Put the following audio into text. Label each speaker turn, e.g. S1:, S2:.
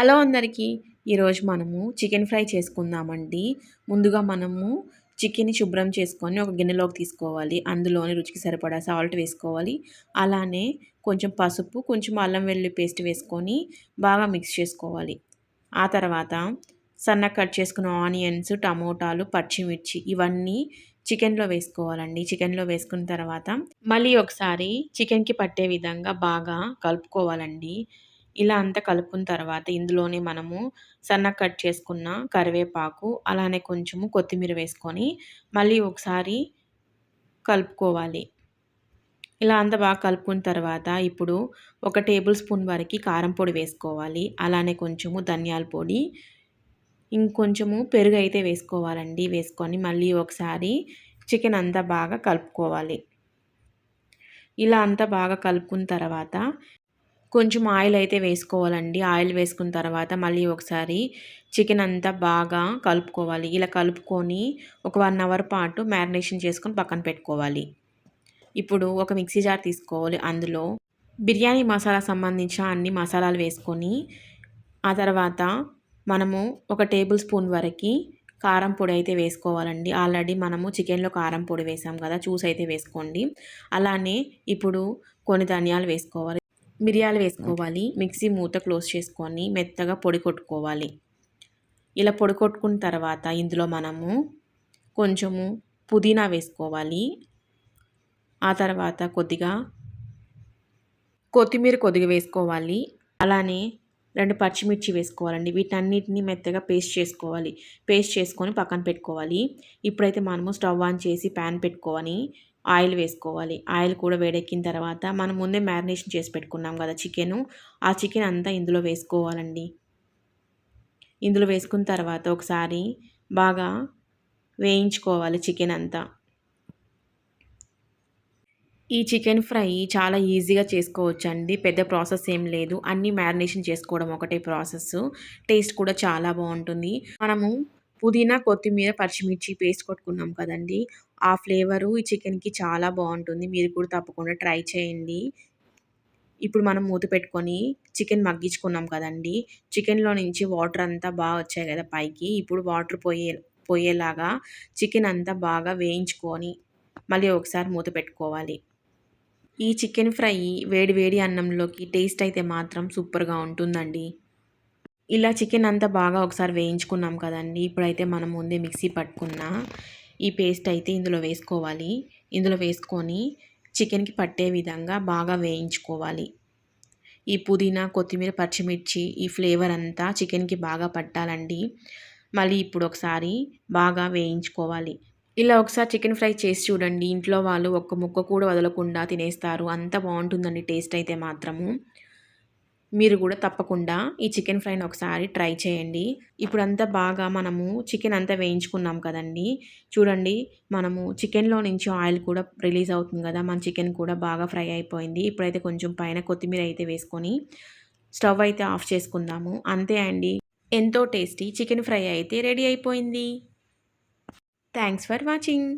S1: Hello అందరికీ. ఈరోజు మనము చికెన్ ఫ్రై చేసుకుందామండి. ముందుగా మనము చికెన్ని శుభ్రం చేసుకొని ఒక గిన్నెలోకి తీసుకోవాలి. అందులోని రుచికి సరిపడా సాల్ట్ వేసుకోవాలి. అలానే కొంచెం పసుపు కొంచెం అల్లం వెల్లుల్లి పేస్ట్ వేసుకొని బాగా మిక్స్ చేసుకోవాలి. ఆ తర్వాత సన్న కట్ చేసుకున్న ఆనియన్స్ టమోటాలు పచ్చిమిర్చి ఇవన్నీ చికెన్లో వేసుకోవాలండి. చికెన్లో వేసుకున్న తర్వాత మళ్ళీ ఒకసారి చికెన్కి పట్టే విధంగా బాగా కలుపుకోవాలండి. ఇలా అంతా కలుపుకున్న తర్వాత ఇందులోనే మనము సన్న కట్ చేసుకున్న కరివేపాకు అలానే కొంచెము కొత్తిమీర వేసుకొని మళ్ళీ ఒకసారి కలుపుకోవాలి. ఇలా అంతా బాగా కలుపుకున్న తర్వాత ఇప్పుడు ఒక టేబుల్ స్పూన్ వరకు కారం పొడి వేసుకోవాలి. అలానే కొంచెము ధనియాల పొడి ఇంకొంచెము పెరుగు అయితే వేసుకోవాలండి. వేసుకొని మళ్ళీ ఒకసారి చికెన్ అంతా బాగా కలుపుకోవాలి. ఇలా అంతా బాగా కలుపుకున్న తర్వాత కొంచెం ఆయిల్ అయితే వేసుకోవాలండి. ఆయిల్ వేసుకున్న తర్వాత మళ్ళీ ఒకసారి చికెన్ అంతా బాగా కలుపుకోవాలి. ఇలా కలుపుకొని ఒక వన్ అవర్ పాటు మ్యారినేషన్ చేసుకొని పక్కన పెట్టుకోవాలి. ఇప్పుడు ఒక మిక్సీ జార్ తీసుకోవాలి. అందులో బిర్యానీ మసాలా సంబంధించిన అన్ని మసాలాలు వేసుకొని ఆ తర్వాత మనము ఒక టేబుల్ స్పూన్ వరకు కారం పొడి అయితే వేసుకోవాలండి. ఆల్రెడీ మనము చికెన్లో కారం పొడి వేసాం కదా చూసి అయితే వేసుకోండి. అలానే ఇప్పుడు కొన్ని ధనియాలు వేసుకోవాలి. మిరియాలు వేసుకోవాలి. మిక్సీ మూత క్లోజ్ చేసుకొని మెత్తగా పొడి కొట్టుకోవాలి. ఇలా పొడి కొట్టుకున్న తర్వాత ఇందులో మనము కొంచెము పుదీనా వేసుకోవాలి. ఆ తర్వాత కొద్దిగా కొత్తిమీర కొద్దిగా వేసుకోవాలి. అలానే రెండు పచ్చిమిర్చి వేసుకోవాలండి. వీటన్నిటిని మెత్తగా పేస్ట్ చేసుకోవాలి. పేస్ట్ చేసుకొని పక్కన పెట్టుకోవాలి. ఇప్పుడైతే మనము స్టవ్ ఆన్ చేసి ప్యాన్ పెట్టుకొని ఆయిల్ వేసుకోవాలి. ఆయిల్ కూడా వేడెక్కిన తర్వాత మనం ముందే మ్యారినేషన్ చేసి పెట్టుకున్నాం కదా చికెను. ఆ చికెన్ అంతా ఇందులో వేసుకోవాలండి. ఇందులో వేసుకున్న తర్వాత ఒకసారి బాగా వేయించుకోవాలి చికెన్ అంతా. ఈ చికెన్ ఫ్రై చాలా ఈజీగా చేసుకోవచ్చండి. పెద్ద ప్రాసెస్ ఏం లేదు. అన్నీ మ్యారినేషన్ చేసుకోవడం ఒకటే ప్రాసెస్. టేస్ట్ కూడా చాలా బాగుంటుంది. మనము పుదీనా కొత్తిమీర పచ్చిమిర్చి పేస్ట్ కొట్టుకున్నాం కదండి. ఆ ఫ్లేవరు ఈ చికెన్కి చాలా బాగుంటుంది. మీరు కూడా తప్పకుండా ట్రై చేయండి. ఇప్పుడు మనం మూత పెట్టుకొని చికెన్ మగ్గించుకున్నాం కదండి. చికెన్లో నుంచి వాటర్ అంతా బాగా వచ్చాయి కదా పైకి. ఇప్పుడు వాటర్ పోయే పోయేలాగా చికెన్ అంతా బాగా వేయించుకొని మళ్ళీ ఒకసారి మూత పెట్టుకోవాలి. ఈ చికెన్ ఫ్రై వేడి వేడి అన్నంలోకి టేస్ట్ అయితే మాత్రం సూపర్గా ఉంటుందండి. ఇలా చికెన్ అంతా బాగా ఒకసారి వేయించుకున్నాం కదండి. ఇప్పుడైతే మనం ముందే మిక్సీ పట్టుకున్న ఈ పేస్ట్ అయితే ఇందులో వేసుకోవాలి. ఇందులో వేసుకొని చికెన్కి పట్టే విధంగా బాగా వేయించుకోవాలి. ఈ పుదీనా కొత్తిమీర పచ్చిమిర్చి ఈ ఫ్లేవర్ అంతా చికెన్కి బాగా పట్టాలండి. మళ్ళీ ఇప్పుడు ఒకసారి బాగా వేయించుకోవాలి. ఇలా ఒకసారి చికెన్ ఫ్రై చేసి చూడండి. ఇంట్లో వాళ్ళు ఒక్క ముక్క కూడా వదలకుండా తినేస్తారు. అంత బాగుంటుందండి టేస్ట్ అయితే మాత్రము. మీరు కూడా తప్పకుండా ఈ చికెన్ ఫ్రైని ఒకసారి ట్రై చేయండి. ఇప్పుడు అంతా బాగా మనము చికెన్ అంతా వేయించుకున్నాం కదండి. చూడండి మనము చికెన్లో నుంచి ఆయిల్ కూడా రిలీజ్ అవుతుంది కదా మన చికెన్ కూడా బాగా ఫ్రై అయిపోయింది. ఇప్పుడైతే కొంచెం పైన కొత్తిమీర అయితే వేసుకొని స్టవ్ అయితే ఆఫ్ చేసుకుందాము. అంతే అండి. ఎంతో టేస్టీ చికెన్ ఫ్రై అయితే రెడీ అయిపోయింది. Thanks for watching.